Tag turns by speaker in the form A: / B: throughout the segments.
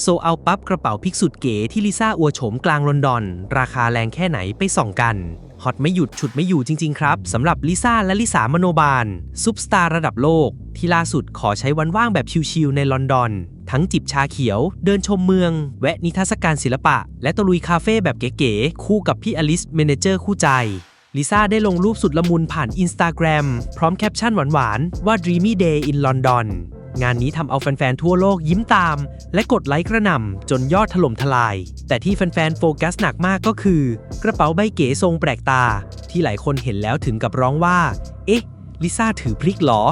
A: โซเอาปั๊บกระเป๋าพิกสุดเก๋ที่ลิซ่าอัวโฉมกลางลอนดอน ราคาแรงแค่ไหนไปส่องกันฮอตไม่หยุดฉุดไม่อยู่จริง ๆ ครับสำหรับลิซ่าและลิสามโนบาล ซุปสตาร์ระดับโลก ที่ล่าสุดขอใช้วันว่างแบบชิลๆในลอนดอน ทั้งจิบชาเขียว เดินชมเมือง แวะนิทรรศการศิลปะ และตะลุยคาเฟ่แบบเก๋ๆ คู่กับพี่อลิสเมเนเจอร์คู่ใจลิซ่าได้ลงรูปสุดละมุนผ่าน Instagram พร้อมแคปชั่นหวานๆ ว่า Dreamy Day in London งานนี้ทำเอาแฟนๆทั่วโลกยิ้มตาม และกดไลค์กระหน่ำจนยอดถล่มทลาย แต่ที่แฟนๆโฟกัสหนักมากก็คือ กระเป๋าใบเก๋ทรงแปลกตา ที่หลายคนเห็นแล้วถึงกับร้องว่า เอ๊ะ ลิซ่าถือพริกเหรอ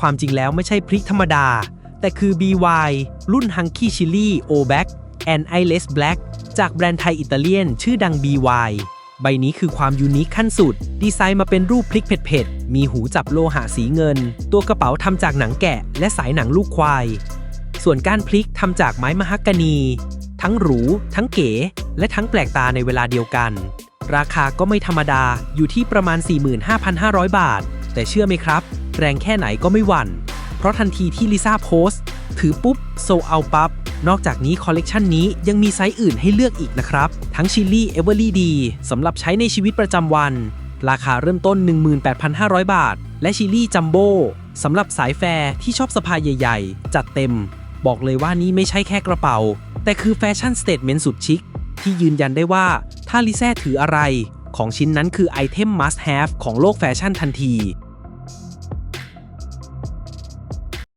A: ความจริงแล้วไม่ใช่พริกธรรมดา แต่คือ BY รุ่น Hunky Chili O Back and Eyeless Black จากแบรนด์ไทยอิตาเลียนชื่อดัง BY ใบนี้คือความยูนิคขั้นสุด ดีไซน์มาเป็นรูปพลิกเผ็ดๆ มีหูจับโลหะสีเงิน ตัวกระเป๋าทำจากหนังแกะ และสายหนังลูกควาย ส่วนก้านพลิกทำจากไม้มะฮักกานี ทั้งหรู ทั้งเก๋ และทั้งแปลกตาในเวลาเดียวกัน ราคาก็ไม่ธรรมดาอยู่ที่ประมาณ 45,500 บาท แต่เชื่อไหมครับ แรงแค่ไหนก็ไม่หวั่น เพราะทันทีที่ลิซ่าโพสต์ ถือปุ๊บโซเอาปับ๊บ นอกจากนี้คอลเลกชันนี้ยังมีไซส์อื่นให้เลือกอีกนะครับ ทั้งชิลลี่เอเวอร์ลี่ดีสำหรับใช้ในชีวิตประจำวัน ราคาเริ่มต้น 18,500 บาท และชิลลี่จัมโบ้สำหรับสายแฟร์ที่ชอบสะพายใหญ่ ๆ จัดเต็ม บอกเลยว่านี่ไม่ใช่แค่กระเป๋า แต่คือแฟชั่นสเตทเมนต์สุดชิคที่ยืนยันได้ว่าถ้าลิซ่าถืออะไร ของชิ้นนั้นคือไอเทม must have ของโลกแฟชั่นทันที